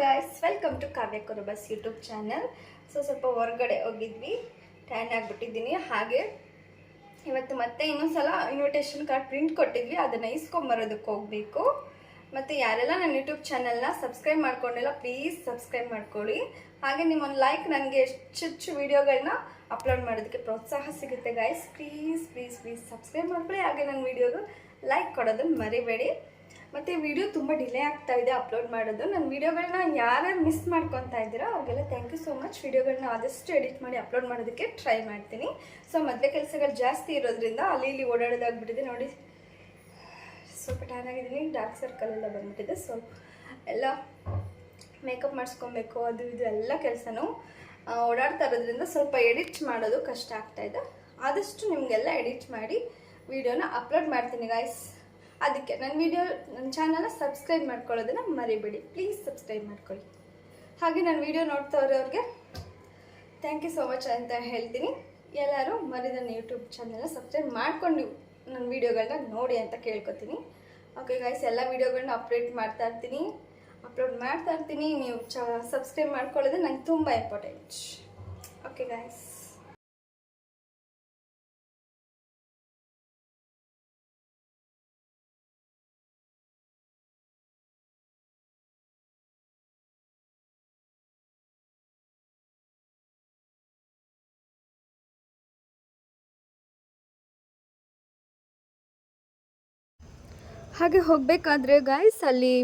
Guys welcome to Kavya Kurubas YouTube channel so ಸ್ವಲ್ಪ ಹೊರಗಡೆ ಹೋಗಿದ್ವಿ. ಟ್ಯಾನ್ ಆಗಿಬಿಟ್ಟಿದ್ದೀನಿ. ಹಾಗೆ ಇವತ್ತು ಮತ್ತೆ ಇನ್ನೊಂದ್ಸಲ ಇನ್ವಿಟೇಷನ್ ಕಾರ್ಡ್ ಪ್ರಿಂಟ್ ಕೊಟ್ಟಿದ್ವಿ. ಅದನ್ನು ಇಸ್ಕೊಂಬರೋದಕ್ಕೆ ಹೋಗಬೇಕು. ಮತ್ತು ಯಾರೆಲ್ಲ ನನ್ನ ಯೂಟ್ಯೂಬ್ ಚಾನಲ್ನ ಸಬ್ಸ್ಕ್ರೈಬ್ ಮಾಡ್ಕೊಂಡಿಲ್ಲ ಪ್ಲೀಸ್ ಸಬ್ಸ್ಕ್ರೈಬ್ ಮಾಡ್ಕೊಳ್ಳಿ. ಹಾಗೆ ನಿಮ್ಮೊಂದು ಲೈಕ್ ನನಗೆ ಹೆಚ್ಚೆಚ್ಚು ವೀಡಿಯೋಗಳನ್ನ ಅಪ್ಲೋಡ್ ಮಾಡೋದಕ್ಕೆ ಪ್ರೋತ್ಸಾಹ ಸಿಗುತ್ತೆ guys please please please subscribe ಮಾಡ್ಕೊಳ್ಳಿ. ಹಾಗೆ ನನ್ನ ವೀಡಿಯೋದು ಲೈಕ್ ಕೊಡೋದನ್ನು ಮರಿಬೇಡಿ. ಮತ್ತು ವಿಡಿಯೋ ತುಂಬ ಡಿಲೇ ಆಗ್ತಾ ಇದೆ ಅಪ್ಲೋಡ್ ಮಾಡೋದು. ನನ್ನ ವೀಡಿಯೋಗಳನ್ನ ಯಾರ್ಯಾರು ಮಿಸ್ ಮಾಡ್ಕೊತಾ ಇದ್ದೀರೋ ಅವ್ರಿಗೆಲ್ಲ ಥ್ಯಾಂಕ್ ಯು ಸೋ ಮಚ್ ವೀಡಿಯೋಗಳನ್ನ ಆದಷ್ಟು ಎಡಿಟ್ ಮಾಡಿ ಅಪ್ಲೋಡ್ ಮಾಡೋದಕ್ಕೆ ಟ್ರೈ ಮಾಡ್ತೀನಿ. ಸೊ ಮದುವೆ ಕೆಲಸಗಳು ಜಾಸ್ತಿ ಇರೋದ್ರಿಂದ ಅಲ್ಲಿ ಇಲ್ಲಿ ಓಡಾಡೋದಾಗ್ಬಿಟ್ಟಿದೆ. ನೋಡಿ, ಸ್ವಲ್ಪ ಟ್ಯಾನ್ ಆಗಿದ್ದೀನಿ. ಡಾರ್ಕ್ ಸರ್ಕಲ್ ಎಲ್ಲ ಬಂದ್ಬಿಟ್ಟಿದೆ. ಸೊ ಎಲ್ಲ ಮೇಕಪ್ ಮಾಡಿಸ್ಕೊಬೇಕು, ಅದು ಇದು ಎಲ್ಲ ಕೆಲಸನೂ ಓಡಾಡ್ತಾ ಇರೋದ್ರಿಂದ ಸ್ವಲ್ಪ ಎಡಿಟ್ ಮಾಡೋದು ಕಷ್ಟ ಆಗ್ತಾ ಇದೆ. ಆದಷ್ಟು ನಿಮಗೆಲ್ಲ ಎಡಿಟ್ ಮಾಡಿ ವಿಡಿಯೋನ ಅಪ್ಲೋಡ್ ಮಾಡ್ತೀನಿ ಗಾಯ್ಸ್ ಅದಕ್ಕೆ ನನ್ನ ವಿಡಿಯೋ ನನ್ನ ಚಾನಲ್ನ ಸಬ್ಸ್ಕ್ರೈಬ್ ಮಾಡ್ಕೊಳ್ಳೋದನ್ನು ಮರಿಬೇಡಿ. ಪ್ಲೀಸ್ ಸಬ್ಸ್ಕ್ರೈಬ್ ಮಾಡ್ಕೊಳ್ಳಿ. ಹಾಗೆ ನನ್ನ ವಿಡಿಯೋ ನೋಡ್ತಾ ಇರೋರಿಗೆ ಥ್ಯಾಂಕ್ ಯು ಸೋ ಮಚ್ ಅಂತ ಹೇಳ್ತೀನಿ. ಎಲ್ಲರೂ ಮರಿ ನನ್ನ ಯೂಟ್ಯೂಬ್ ಚಾನಲ್ನ ಸಬ್ಸ್ಕ್ರೈಬ್ ಮಾಡ್ಕೊಂಡು ನನ್ನ ವೀಡಿಯೋಗಳನ್ನ ನೋಡಿ ಅಂತ ಕೇಳ್ಕೊತೀನಿ. ಓಕೆ ಗಾಯ್ಸ್ ಎಲ್ಲ ವೀಡಿಯೋಗಳನ್ನ ಅಪ್ಡೇಟ್ ಮಾಡ್ತಾ ಇರ್ತೀನಿ. ಅಪ್ಲೋಡ್ ಮಾಡ್ತಾ ಇರ್ತೀನಿ. ನೀವು ಚ ಸಬ್ಸ್ಕ್ರೈಬ್ ಮಾಡ್ಕೊಳ್ಳೋದು ನಂಗೆ ತುಂಬ ಇಂಪಾರ್ಟೆಂಟ್ ಓಕೆ ಗಾಯ್ಸ್ ಹಾಗೆ ಹೋಗಬೇಕಾದ್ರೆ ಗಾಯ್ಸ್ ಅಲ್ಲಿ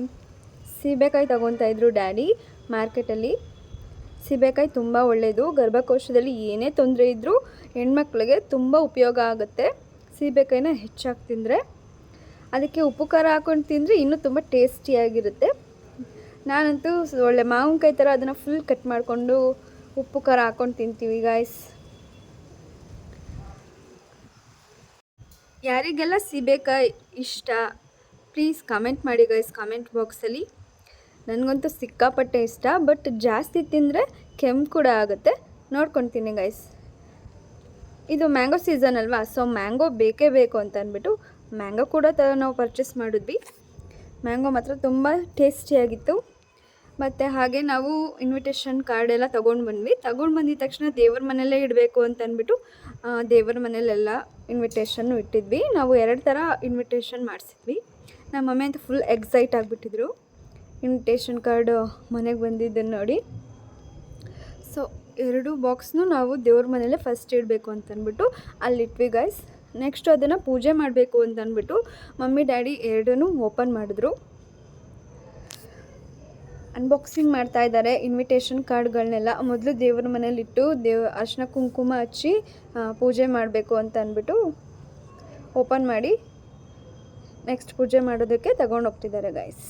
ಸೀಬೆಕಾಯಿ ತಗೊತಾ ಇದ್ರು ಡ್ಯಾಡಿ ಮಾರ್ಕೆಟಲ್ಲಿ ಸೀಬೆಕಾಯಿ ತುಂಬ ಒಳ್ಳೆಯದು ಗರ್ಭಕೋಶದಲ್ಲಿ ಏನೇ ತೊಂದರೆ ಇದ್ದರೂ ಹೆಣ್ಮಕ್ಳಿಗೆ ತುಂಬ ಉಪಯೋಗ ಆಗುತ್ತೆ. ಸೀಬೆಕಾಯಿನ ಹೆಚ್ಚಾಗಿ ತಿಂದರೆ. ಅದಕ್ಕೆ ಉಪ್ಪು ಖಾರ ಹಾಕೊಂಡು ತಿಂದರೆ ಇನ್ನೂ ತುಂಬ ಟೇಸ್ಟಿಯಾಗಿರುತ್ತೆ ನಾನಂತೂ ಒಳ್ಳೆ ಮಾವಿನಕಾಯಿ ಥರ ಅದನ್ನು ಫುಲ್ ಕಟ್ ಮಾಡಿಕೊಂಡು ಉಪ್ಪು ಖಾರ ಹಾಕೊಂಡು ತಿಂತೀವಿ ಗಾಯ್ಸ್ ಯಾರಿಗೆಲ್ಲ ಸೀಬೆಕಾಯಿ ಇಷ್ಟ ಪ್ಲೀಸ್ ಕಮೆಂಟ್ ಮಾಡಿ ಗೈಸ್ ಕಮೆಂಟ್ ಬಾಕ್ಸಲ್ಲಿ. ನನಗಂತೂ ಸಿಕ್ಕಾಪಟ್ಟೆ ಇಷ್ಟ ಬಟ್ ಜಾಸ್ತಿ ತಿಂದರೆ ಕೆಮ್ಮು ಕೂಡ ಆಗುತ್ತೆ. ನೋಡ್ಕೊತೀನಿ ಗೈಸ್. ಇದು ಮ್ಯಾಂಗೋ ಸೀಸನ್ ಅಲ್ವಾ ಸೊ ಮ್ಯಾಂಗೋ ಬೇಕೇ ಬೇಕು ಅಂತ ಅಂದ್ಬಿಟ್ಟು ಮ್ಯಾಂಗೋ ಕೂಡ ತ ನಾವು ಪರ್ಚೇಸ್ ಮಾಡಿದ್ವಿ. ಮ್ಯಾಂಗೋ ಮಾತ್ರ ತುಂಬ ಟೇಸ್ಟಿಯಾಗಿತ್ತು ಮತ್ತು ಹಾಗೆ ನಾವು ಇನ್ವಿಟೇಷನ್ ಕಾರ್ಡ್ ಎಲ್ಲ ತೊಗೊಂಡು ಬಂದ್ವಿ. ತಗೊಂಡು ಬಂದಿದ ತಕ್ಷಣ ದೇವ್ರ ಮನೆಯಲ್ಲೇ ಇಡಬೇಕು ಅಂತ ಆ, ದೇವ್ರ ಮನೇಲೆಲ್ಲ ಇನ್ವಿಟೇಷನ್ನು ಇಟ್ಟಿದ್ವಿ. ನಾವು ಎರಡು ಥರ ಇನ್ವಿಟೇಷನ್ ಮಾಡಿಸಿದ್ವಿ. ನಮ್ಮ ಮಮ್ಮಿ ಅಂತ ಫುಲ್ ಎಕ್ಸೈಟ್ ಆಗಿಬಿಟ್ಟಿದ್ರು. ಇನ್ವಿಟೇಷನ್ ಕಾರ್ಡ್ ಮನೆಗೆ ಬಂದಿದ್ದನ್ನು ನೋಡಿ. ಸೊ ಎರಡು ಬಾಕ್ಸ್ನು ನಾವು ದೇವ್ರ ಮನೇಲೆ ಫಸ್ಟ್ ಇಡಬೇಕು ಅಂತಂದ್ಬಿಟ್ಟು ಅಲ್ಲಿಟ್ವಿ ಗೈಸ್ ನೆಕ್ಸ್ಟು ಅದನ್ನು ಪೂಜೆ ಮಾಡಬೇಕು ಅಂತ ಅಂದ್ಬಿಟ್ಟು ಮಮ್ಮಿ, ಡ್ಯಾಡಿ ಎರಡೂ ಓಪನ್ ಮಾಡಿದ್ರು. ಅನ್ಬಾಕ್ಸಿಂಗ್ ಮಾಡ್ತಾ ಇದ್ದಾರೆ ಇನ್ವಿಟೇಷನ್ ಕಾರ್ಡ್ಗಳನ್ನೆಲ್ಲ ಮೊದಲು ದೇವ್ರ ಮನೇಲಿಟ್ಟು ದೇವ್, ಅರ್ಶಿನ ಕುಂಕುಮ ಹಚ್ಚಿ ಪೂಜೆ ಮಾಡಬೇಕು ಅಂತ ಅಂದ್ಬಿಟ್ಟು ಓಪನ್ ಮಾಡಿ. ನೆಕ್ಸ್ಟ್ ಪೂಜೆ ಮಾಡೋದಕ್ಕೆ ತಗೊಂಡು ಹೋಗ್ತಿದ್ದಾರೆ ಗೈಸ್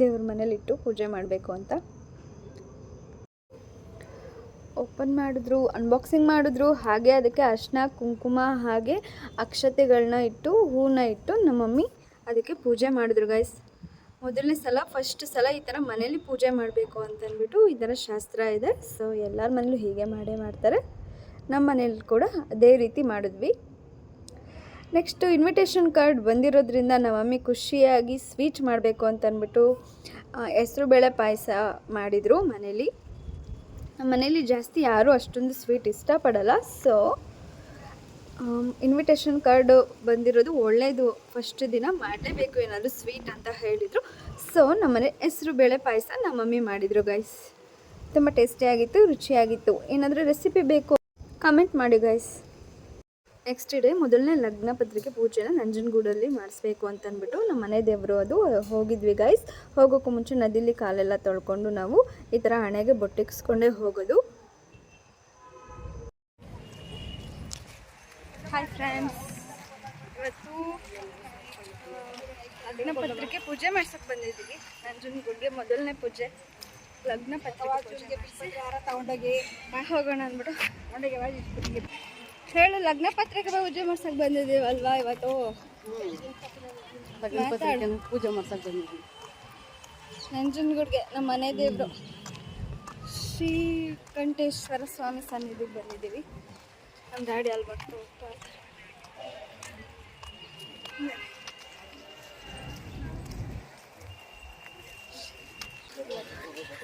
ದೇವ್ರ ಮನೇಲಿಟ್ಟು ಪೂಜೆ ಮಾಡಬೇಕು ಅಂತ. ಓಪನ್ ಮಾಡಿದ್ರು ಅನ್ಬಾಕ್ಸಿಂಗ್ ಮಾಡಿದ್ರು, ಹಾಗೆ ಅದಕ್ಕೆ ಅರ್ಶಿನ ಕುಂಕುಮ, ಹಾಗೆ ಅಕ್ಷತೆಗಳನ್ನ ಇಟ್ಟು ಹೂನ ಇಟ್ಟು ನಮ್ಮ ಮಮ್ಮಿ ಅದಕ್ಕೆ ಪೂಜೆ ಮಾಡಿದ್ರು ಗೈಸ್ ಮೊದಲನೇ ಸಲ ಫಸ್ಟ್ ಸಲ ಈ ಥರ ಮನೇಲಿ ಪೂಜೆ ಮಾಡಬೇಕು ಅಂತಂದ್ಬಿಟ್ಟು ಈ ಥರ ಶಾಸ್ತ್ರ ಇದೆ. ಸೊ ಎಲ್ಲರ ಮನೇಲೂ ಹೀಗೆ ಮಾಡೇ ಮಾಡ್ತಾರೆ. ನಮ್ಮ ಮನೇಲಿ ಕೂಡ ಅದೇ ರೀತಿ ಮಾಡಿದ್ವಿ. ನೆಕ್ಸ್ಟು ಇನ್ವಿಟೇಷನ್ ಕಾರ್ಡ್ ಬಂದಿರೋದ್ರಿಂದ ನಮ್ಮ ಮಮ್ಮಿ ಖುಷಿಯಾಗಿ ಸ್ವೀಟ್ ಮಾಡಬೇಕು ಅಂತಂದ್ಬಿಟ್ಟು ಹೆಸರು ಬೇಳೆ ಪಾಯಸ ಮಾಡಿದರು ಮನೇಲಿ. ನಮ್ಮ ಮನೇಲಿ ಜಾಸ್ತಿ ಯಾರೂ ಅಷ್ಟೊಂದು ಸ್ವೀಟ್ ಇಷ್ಟಪಡಲ್ಲ. ಸೊ ಇನ್ವಿಟೇಷನ್ ಕಾರ್ಡು ಬಂದಿರೋದು ಒಳ್ಳೆಯದು ಫಸ್ಟ್ ದಿನ. ಮಾಡಲೇಬೇಕು ಏನಾದರೂ ಸ್ವೀಟ್ ಅಂತ ಹೇಳಿದರು. ಸೊ ನಮ್ಮನೆ ಹೆಸರು ಬೇಳೆ ಪಾಯಸ ನಮ್ಮ ಮಮ್ಮಿ ಮಾಡಿದರು ಗೈಸ್ ತುಂಬ ಟೇಸ್ಟಿಯಾಗಿತ್ತು ರುಚಿಯಾಗಿತ್ತು. ಏನಾದರೂ ರೆಸಿಪಿ ಬೇಕು ಕಮೆಂಟ್ ಮಾಡಿ ಗೈಸ್ ನೆಕ್ಸ್ಟ್ ಡೇ ಮೊದಲನೇ ಲಗ್ನ ಪತ್ರಿಕೆ ಪೂಜೆನ ನಂಜನಗೂಡಲ್ಲಿ ಮಾಡಿಸ್ಬೇಕು ಅಂತ ಅಂದ್ಬಿಟ್ಟು ನಮ್ಮ ಮನೆ ದೇವರು ಅದು ಹೋಗಿದ್ವಿ ಗೈಸ್ ಹೋಗೋಕ್ಕೂ ಮುಂಚೆ ನದಿಲಿ ಕಾಲೆಲ್ಲ ತೊಳ್ಕೊಂಡು ನಾವು ಈ ಥರ ಹಣೆಗೆ ಬೊಟ್ಟಿಗಿಸ್ಕೊಂಡೇ ಹೋಗೋದು. ಹಾಯ್ ಫ್ರೆಂಡ್ಸ್ ಇವತ್ತು ಲಗ್ನ ಪತ್ರಿಕೆ ಪೂಜೆ ಮಾಡ್ಸಕ್ಕೆ ಬಂದಿದ್ದೀವಿ. ನಂಜನಗೂಡಿಗೆ ಮೊದಲನೇ ಪೂಜೆ. ಲಗ್ನ ಪತ್ರಿಕೆ ಪೂಜೆ ತಗೊಂಡೋಗಿ? ಹೋಗೋಣ ಅಂದ್ಬಿಟ್ಟು. ತಗೊಂಡೋಗಿ ಹೇಳು ಲಗ್ನ ಪತ್ರಿಕೆ ಪೂಜೆ ಮಾಡ್ಸಕ್ ಬಂದಿದ್ದೀವಲ್ವಾ ಇವತ್ತು? ಲಗ್ನ ಪತ್ರಿಕೆ ಪೂಜೆ ಮಾಡ್ಸಕ್ ಬಂದಿದ್ದೀವಿ. ನಂಜನಗೂಡ್ಗೆ ನಮ್ಮ ಮನೆ ದೇವರು ಶ್ರೀಕಂಠೇಶ್ವರ ಸ್ವಾಮಿ ಸನ್ನಿಧಿಗೆ ಬಂದಿದ್ದೀವಿ. ನಮ್ಮ ಡ್ಯಾಡಿ ಅಲ್ಲಿ ಬರ್ತು.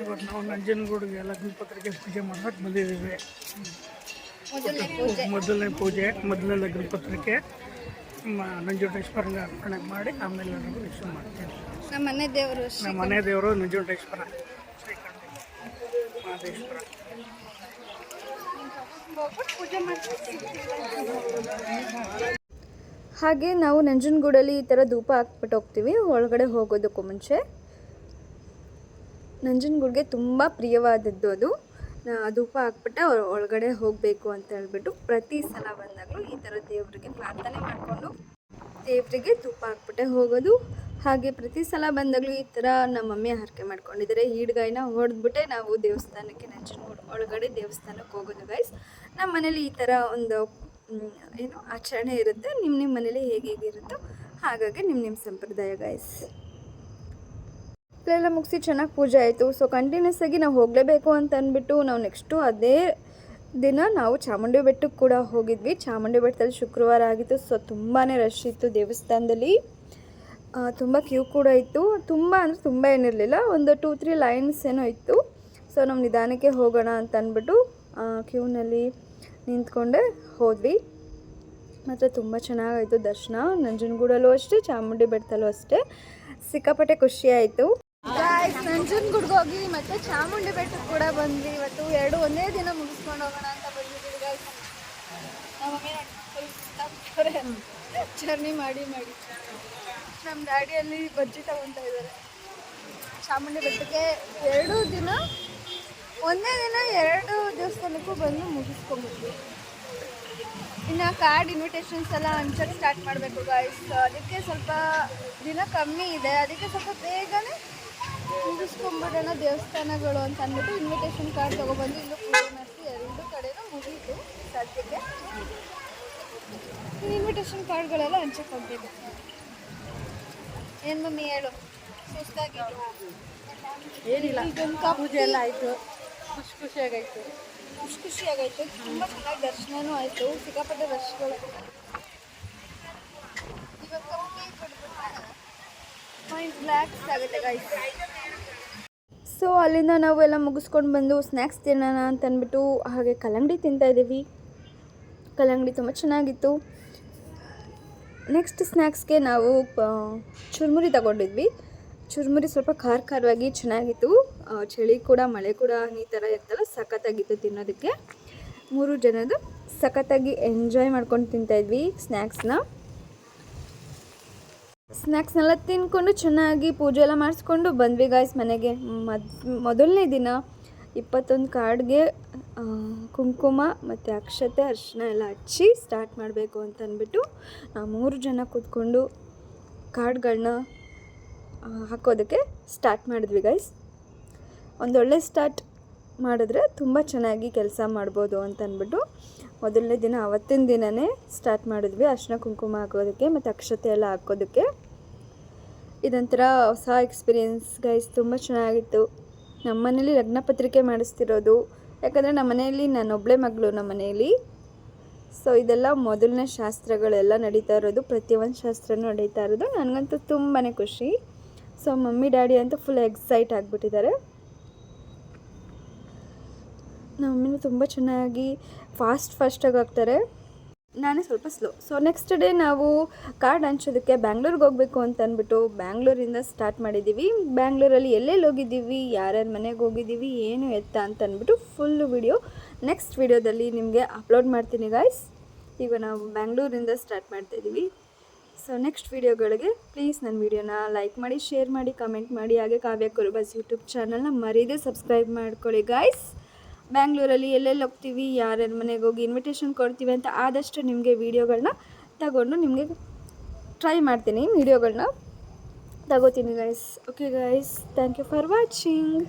ಇವತ್ತು ನಾವು ನಂಜನಗೂಡಿಗೆ ಲಗ್ನ ಪತ್ರಿಕೆ ಪೂಜೆ ಮಾಡಕ್ಕೆ ಬಂದಿದ್ದೀವಿ. ಮೊದಲನೇ ಪೂಜೆ. ಮೊದಲನೇ ಲಗ್ನ ಪತ್ರಕ್ಕೆ ನಂಜುಂಡೇಶ್ವರಂಗೆ ಅರ್ಪಣೆ ಮಾಡಿ ಆಮೇಲೆ ನಾವು ರಿಸೀವ್ ಮಾಡ್ತೀವಿ ನಮ್ಮ ಮನೆ ದೇವರು ನಮ್ಮ ಮನೆ ದೇವರು ನಂಜುಂಡೇಶ್ವರ ಮಹದೇಶ್ವರ ಹಾಗೆ ನಾವು ನಂಜನಗೂಡಲ್ಲಿ ಈ ಥರ ಧೂಪ ಹಾಕ್ಬಿಟ್ಟು ಹೋಗ್ತೀವಿ. ಒಳಗಡೆ ಹೋಗೋದಕ್ಕೂ ಮುಂಚೆ ನಂಜನಗೂಡಿಗೆ ತುಂಬ ಪ್ರಿಯವಾದದ್ದು ಅದು. ಧೂಪ ಹಾಕ್ಬಿಟ್ಟೆ ಒಳ- ಒಳಗಡೆ ಹೋಗಬೇಕು ಅಂತ ಹೇಳ್ಬಿಟ್ಟು ಪ್ರತಿ ಸಲ ಬಂದಾಗಲೂ ಈ ಥರ ದೇವರಿಗೆ ಪ್ರಾರ್ಥನೆ ಮಾಡಿಕೊಂಡು ದೇವರಿಗೆ ಧೂಪ ಹಾಕ್ಬಿಟ್ಟೆ ಹೋಗೋದು. ಹಾಗೆ ಪ್ರತಿ ಸಲ ಬಂದಾಗಲೂ ಈ ಥರ ನಮ್ಮ ಮಮ್ಮಿ ಹರಕೆ ಮಾಡ್ಕೊಂಡಿದ್ದಾರೆ. ಈಡ್ಗಾಯಿನ ಹೊಡೆದ್ಬಿಟ್ಟೆ ನಾವು ದೇವಸ್ಥಾನಕ್ಕೆ ನಂಜನಗೂಡು ಒಳಗಡೆ ದೇವಸ್ಥಾನಕ್ಕೆ ಹೋಗೋದು ಗೈಸ್ ನಮ್ಮ ಮನೇಲಿ ಈ ಥರ ಒಂದು ಏನು ಆಚರಣೆ ಇರುತ್ತೆ. ನಿಮ್ಮ ನಿಮ್ಮ ಮನೇಲಿ ಹೇಗೆ ಹೇಗಿರುತ್ತೋ ಹಾಗಾಗಿ ನಿಮ್ಮ ನಿಮ್ಮ ಸಂಪ್ರದಾಯ ಗೈಸ್ ಎಲ್ಲ ಮುಗಿಸಿ ಚೆನ್ನಾಗಿ ಪೂಜೆ ಆಯಿತು. ಸೊ ಕಂಟಿನ್ಯೂಸ್ ಆಗಿ ನಾವು ಹೋಗಲೇಬೇಕು ಅಂತ ಅಂದ್ಬಿಟ್ಟು ನಾವು ನೆಕ್ಸ್ಟು ಅದೇ ದಿನ ನಾವು ಚಾಮುಂಡಿ ಬೆಟ್ಟಕ್ಕೆ ಕೂಡ ಹೋಗಿದ್ವಿ. ಚಾಮುಂಡಿ ಬೆಟ್ಟದಲ್ಲಿ ಶುಕ್ರವಾರ ಆಗಿತ್ತು. ಸೊ ತುಂಬಾ ರಶ್ ಇತ್ತು ದೇವಸ್ಥಾನದಲ್ಲಿ. ತುಂಬ ಕ್ಯೂ ಕೂಡ ಇತ್ತು. ತುಂಬ ಅಂದರೆ ತುಂಬ ಏನಿರಲಿಲ್ಲ. ಒಂದು ಟೂ ತ್ರೀ ಲೈನ್ಸ್ ಏನೋ ಇತ್ತು. ಸೊ ನಾವು ನಿಧಾನಕ್ಕೆ ಹೋಗೋಣ ಅಂತ ಅಂದ್ಬಿಟ್ಟು ಕ್ಯೂನಲ್ಲಿ ನಿಂತ್ಕೊಂಡೆ ಹೋದ್ವಿ. ಮಾತ್ರ ತುಂಬ ಚೆನ್ನಾಗಾಯಿತು ದರ್ಶನ. ನಂಜನಗೂಡಲ್ಲೂ ಅಷ್ಟೇ, ಚಾಮುಂಡಿ ಬೆಟ್ಟದಲ್ಲೂ ಅಷ್ಟೇ. ಸಿಕ್ಕಾಪಟ್ಟೆ ಖುಷಿ ಆಯಿತು ನಂಜನಗೂಡ್ಗೆ ಹೋಗಿ ಮತ್ತೆ ಚಾಮುಂಡಿ ಬೆಟ್ಟಕ್ಕೆ ಕೂಡ ಬಂದ್ವಿ. ಇವತ್ತು ಎರಡು ಒಂದೇ ದಿನ ಮುಗಿಸ್ಕೊಂಡು ಹೋಗೋಣ ಅಂತ ಬಂದಿದ್ದೀವಿ ಗೈಸ್ ಜರ್ನಿ ಮಾಡಿ ಮಾಡಿ. ನಮ್ಮ ಗಾಡಿಯಲ್ಲಿ ಬಜ್ಜಿ ತಗೊತಾ ಇದ್ದಾರೆ. ಚಾಮುಂಡಿ ಬೆಟ್ಟಕ್ಕೆ ಎರಡು ದಿನ, ಒಂದೇ ದಿನ ಎರಡು ದೇವಸ್ಥಾನಕ್ಕೂ ಬಂದು ಮುಗಿಸ್ಕೊಂಡ್ಬಿಟ್ವಿ. ಇನ್ನು ಕಾರ್ಡ್ ಇನ್ವಿಟೇಷನ್ಸ್ ಎಲ್ಲ ಹಂಚಕ್ಕೆ ಸ್ಟಾರ್ಟ್ ಮಾಡಬೇಕು ಗಾಯ್ಸ್ ಅದಕ್ಕೆ ಸ್ವಲ್ಪ ದಿನ ಕಮ್ಮಿ ಇದೆ. ಅದಕ್ಕೆ ಸ್ವಲ್ಪ ಬೇಗನೆ ಮುಗಿಸ್ಕೊಂಡ್ಬಿಡೋಣ ದೇವಸ್ಥಾನಗಳು ಅಂತ ಅಂದ್ಬಿಟ್ಟು ಇನ್ವಿಟೇಷನ್ ಕಾರ್ಡ್ ತೊಗೊಬಂದು ಇಲ್ಲೂ ಪೂಜೆ ಮಾಡಿಸಿ ಎರಡು ಕಡೆನೂ ಮುಗೀತು ಸದ್ಯಕ್ಕೆ. ಇನ್ವಿಟೇಷನ್ ಕಾರ್ಡ್ಗಳೆಲ್ಲ ಹಂಚಕ್ಕೆ ಹೋಗ್ಬೇಕು ಏನು ಮಮ್ಮಿ ಹೇಳು? ಸುಸ್ತಾಗಿ ಏನಿಲ್ಲ ಪೂಜೆ ಎಲ್ಲ ಆಯಿತು. ಖುಷಿ ಖುಷಿಯಾಗಾಯ್ತು ಖುಷಿ ಖುಷಿಯಾಗೈತೆ ತುಂಬ ಚೆನ್ನಾಗಿ ದರ್ಶನವೂ ಆಯಿತು ಸಿಕ್ಕಾಪಟ್ಟೆ ರಶ್ಗಳು ಇವಾಗ ಕಮ್ಮಿ ಮೈಂಡ್ ರಿಲ್ಯಾಕ್ಸ್ ಆಗುತ್ತೆ ಗೈಸ್ ಸೊ, ಅಲ್ಲಿಂದ ನಾವು ಎಲ್ಲ ಮುಗಿಸ್ಕೊಂಡು ಬಂದು ಸ್ನ್ಯಾಕ್ಸ್ ತಿನ್ನೋಣ ಅಂತ ಅಂದ್ಬಿಟ್ಟು ಹಾಗೆ ಕಲ್ಲಂಗಡಿ ತಿಂತಾ ಇದ್ದೀವಿ. ಕಲ್ಲಂಗಡಿ ತುಂಬ ಚೆನ್ನಾಗಿತ್ತು. ನೆಕ್ಸ್ಟ್ ಸ್ನ್ಯಾಕ್ಸ್ಗೆ ನಾವು ಚುರುಮುರಿ ತಗೊಂಡಿದ್ವಿ. ಚುರುಮುರಿ ಸ್ವಲ್ಪ ಖಾರ ಖಾರವಾಗಿ ಚೆನ್ನಾಗಿತ್ತು. ಚಳಿ ಕೂಡ, ಮಳೆ ಕೂಡ ಈ ಥರ ಇರ್ತಲ್ಲ ಸಖತ್ತಾಗಿತ್ತು ತಿನ್ನೋದಕ್ಕೆ. ಮೂರು ಜನದ್ದು ಸಖತ್ತಾಗಿ ಎಂಜಾಯ್ ಮಾಡ್ಕೊಂಡು ತಿಂತಾಯಿದ್ವಿ ಸ್ನ್ಯಾಕ್ಸ್ನ ಸ್ನ್ಯಾಕ್ಸ್ನೆಲ್ಲ ತಿನ್ಕೊಂಡು ಚೆನ್ನಾಗಿ ಪೂಜೆ ಎಲ್ಲ ಮಾಡಿಸ್ಕೊಂಡು ಬಂದ್ವಿ ಗಾಯ್ಸ್ ಮನೆಗೆ. ಮದ್, ಮೊದಲನೇ ದಿನ ಇಪ್ಪತ್ತೊಂದು ಕಾರ್ಡ್ಗೆ ಕುಂಕುಮ ಮತ್ತು ಅಕ್ಷತೆ, ಅರಿಶಿನ ಎಲ್ಲ ಹಚ್ಚಿ ಸ್ಟಾರ್ಟ್ ಮಾಡಬೇಕು ಅಂತ ಅಂದ್ಬಿಟ್ಟು ನಾವು ಮೂರು ಜನ ಕೂತ್ಕೊಂಡು ಕಾರ್ಡ್ಗಳನ್ನ ಹಾಕೋದಕ್ಕೆ ಸ್ಟಾರ್ಟ್ ಮಾಡಿದ್ವಿ ಗೈಸ್ ಒಂದೊಳ್ಳೆ ಸ್ಟಾರ್ಟ್ ಮಾಡಿದ್ರೆ ತುಂಬ ಚೆನ್ನಾಗಿ ಕೆಲಸ ಮಾಡ್ಬೋದು ಅಂತ ಅಂದ್ಬಿಟ್ಟು ಮೊದಲನೇ ದಿನ, ಅವತ್ತಿನ ದಿನವೇ ಸ್ಟಾರ್ಟ್ ಮಾಡಿದ್ವಿ ಅರ್ಶಿನ, ಕುಂಕುಮ ಹಾಕೋದಕ್ಕೆ ಮತ್ತು ಅಕ್ಷತೆ ಎಲ್ಲ ಹಾಕೋದಕ್ಕೆ. ಇದೊಂಥರ ಹೊಸ ಎಕ್ಸ್ಪೀರಿಯೆನ್ಸ್ ಗೈಸ್ ತುಂಬ ಚೆನ್ನಾಗಿತ್ತು. ನಮ್ಮ ಮನೇಲಿ ಲಗ್ನ ಪತ್ರಿಕೆ ಮಾಡಿಸ್ತಿರೋದು. ಯಾಕಂದರೆ ನಮ್ಮ ಮನೆಯಲ್ಲಿ ನಾನೊಬ್ಬಳೇ ಮಗಳು ನಮ್ಮ ಮನೆಯಲ್ಲಿ ಸೊ ಇದೆಲ್ಲ ಮೊದಲನೇ ಶಾಸ್ತ್ರಗಳೆಲ್ಲ ನಡೀತಾ ಇರೋದು. ಪ್ರತಿಯೊಂದು ಶಾಸ್ತ್ರನೂ ನಡೀತಾ ಇರೋದು. ನನಗಂತೂ ತುಂಬಾ ಖುಷಿ. ಸೊ ಮಮ್ಮಿ, ಡ್ಯಾಡಿ ಅಂತೂ ಫುಲ್ ಎಕ್ಸೈಟ್ ಆಗಿಬಿಟ್ಟಿದ್ದಾರೆ. ನಮ್ಮ ಮಮ್ಮಿನೂ ತುಂಬ ಚೆನ್ನಾಗಿ ಫಾಸ್ಟ್ ಫಾಸ್ಟಾಗಿ ಆಗ್ತಾರೆ ನಾನೇ ಸ್ವಲ್ಪ ಸ್ಲೋ ಸೊ ನೆಕ್ಸ್ಟ್ ಡೇ ನಾವು ಕಾರ್ಡ್ ಹಂಚೋದಕ್ಕೆ ಬ್ಯಾಂಗ್ಳೂರ್ಗೆ ಹೋಗಬೇಕು ಅಂತ ಅಂದ್ಬಿಟ್ಟು ಬ್ಯಾಂಗ್ಳೂರಿಂದ ಸ್ಟಾರ್ಟ್ ಮಾಡಿದ್ದೀವಿ ಬ್ಯಾಂಗ್ಳೂರಲ್ಲಿ ಎಲ್ಲೆಲ್ಲಿ ಹೋಗಿದ್ದೀವಿ, ಯಾರ್ಯಾರ ಮನೆಗೆ ಹೋಗಿದ್ದೀವಿ, ಏನು ಎತ್ತ ಅಂತ ಅಂದ್ಬಿಟ್ಟು ಫುಲ್ಲು ವಿಡಿಯೋ ನೆಕ್ಸ್ಟ್ ವಿಡಿಯೋದಲ್ಲಿ ನಿಮಗೆ ಅಪ್ಲೋಡ್ ಮಾಡ್ತೀನಿ ಗಾಯ್ಸ್ ಈಗ ನಾವು ಬ್ಯಾಂಗ್ಳೂರಿಂದ ಸ್ಟಾರ್ಟ್ ಮಾಡ್ತಾಯಿದ್ದೀವಿ ಸೊ ನೆಕ್ಸ್ಟ್ ವೀಡಿಯೋಗಳಿಗೆ ಪ್ಲೀಸ್ ನನ್ನ ವಿಡಿಯೋನ ಲೈಕ್ ಮಾಡಿ ಶೇರ್ ಮಾಡಿ ಕಮೆಂಟ್ ಮಾಡಿ. ಹಾಗೆ ಕಾವ್ಯ ಕುರುಬಸ್ ಯೂಟ್ಯೂಬ್ ಚಾನಲ್ನ ಮರೀದೇ ಸಬ್ಸ್ಕ್ರೈಬ್ ಮಾಡ್ಕೊಳ್ಳಿ ಗಾಯ್ಸ್ ಬ್ಯಾಂಗ್ಳೂರಲ್ಲಿ ಎಲ್ಲೆಲ್ಲಿ ಹೋಗ್ತೀವಿ, ಯಾರ್ಯಾರ ಮನೆಗೆ ಹೋಗಿ ಇನ್ವಿಟೇಷನ್ ಕೊಡ್ತೀವಿ ಅಂತ ಆದಷ್ಟು ನಿಮಗೆ ವೀಡಿಯೋಗಳನ್ನ ತಗೊಂಡು ನಿಮಗೆ ಟ್ರೈ ಮಾಡ್ತೀನಿ ವೀಡಿಯೋಗಳನ್ನ ತಗೋತೀನಿ guys okay guys thank you for watching